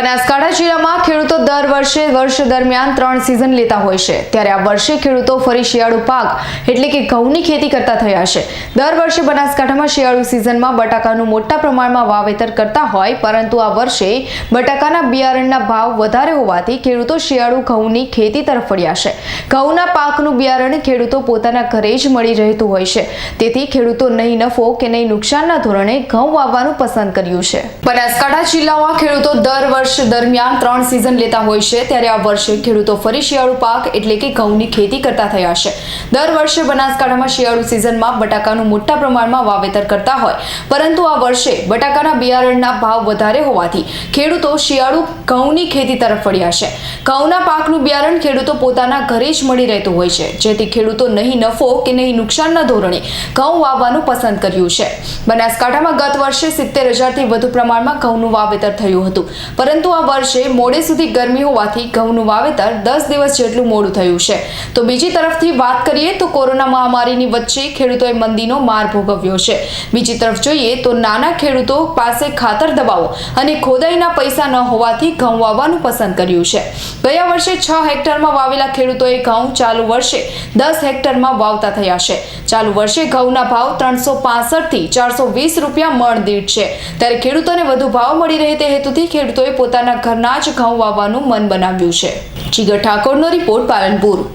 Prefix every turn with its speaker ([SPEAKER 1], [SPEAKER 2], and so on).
[SPEAKER 1] બનાસકાંઠા જિલ્લામાં ખેડૂતો દર વર્ષે વર્ષ દરમિયાન ત્રણ સિઝન લેતા હોય છે. ત્યારે આ વર્ષે ખેડૂતો ફરી શિયાળુ પાક એટલે કે ઘઉંની ખેતી કરતા થયા છે. દર વર્ષે બનાસકાંઠામાં શિયાળુ સિઝનમાં બટાકાનું મોટા પ્રમાણમાં વાવેતર કરતા હોય, પરંતુ આ વર્ષે બટાકાના બિયારણના ભાવ વધારે હોવાથી ખેડૂતો શિયાળુ ઘઉંની ખેતી તરફ વળ્યા છે. ઘઉંના પાકનું બિયારણ ખેડૂતો પોતાના ઘરે જ મળી રહેતું હોય છે. તેથી ખેડૂતો નહીં નફો કે નહીં નુકસાનના ધોરણે ઘઉં વાવવાનું પસંદ કર્યું છે. બનાસકાંઠા જિલ્લામાં ખેડૂતો દર વર્ષ દરમિયાન ત્રણ સિઝન લેતા હોય છે, ત્યારે આ વર્ષે ખેડૂતો ફરી શિયાળુ પાક એટલે કે ઘઉંની ખેતી કરતા થયા છે. દર વર્ષે બનાસકાંઠામાં શિયાળુ સિઝનમાં બટાકાનું મોટા પ્રમાણમાં વાવેતર કરતા હોય, પરંતુ આ વર્ષે બટાકાના બિયારણના ભાવ વધારે હોવાથી ખેડૂતો શિયાળુ ઘઉંની ખેતી તરફ વળ્યા છે. ઘઉંના પાકનું બિયારણ ખેડૂતો પોતાના ઘરે જ મળી રહેતું હોય છે, જેથી ખેડૂતો નહીં નફો કે નહીં નુકસાનના ધોરણે ઘઉં વાવવાનું પસંદ કર્યું છે. બનાસકાંઠામાં ગત વર્ષે સિત્તેર હજારથી વધુ પ્રમાણમાં ઘઉંનું વાવેતર થયું હતું, પરંતુ આ વર્ષે મોડે સુધી ગરમી હોવાથી ઘઉંનું વાવેતર દસ દિવસ જેટલું મોડું થયું છે. તો બીજી તરફથી વાત કરીએ તો કોરોના મહામારીની વચ્ચે ખેડૂતોએ મંદીનો માર ભોગવ્યો છે. બીજી તરફ જોઈએ તો નાના ખેડૂતો પાસે ખાતર દબાવો અને ખોદાઈના પૈસા ન હોવાથી ઘઉં વાવવાનું પસંદ કર્યું છે. ગયા વર્ષે છ હેક્ટરમાં વાવેલા ખેડૂતોએ ઘઉં ચાલુ વર્ષે દસ હેક્ટરમાં વાવતા થયા છે. ચાલુ વર્ષે ઘઉંના ભાવ ત્રણસો પાસઠથી ચારસો વીસ રૂપિયા મણ દીઠ છે. ત્યારે ખેડૂતોને વધુ ભાવ મળી રહે તે હેતુથી ખેડૂતોએ પોતાના ઘરના જ ઘઉં વાવવાનું મન બનાવ્યું છે. જીગર ઠાકોરનો રિપોર્ટ પાલનપુર.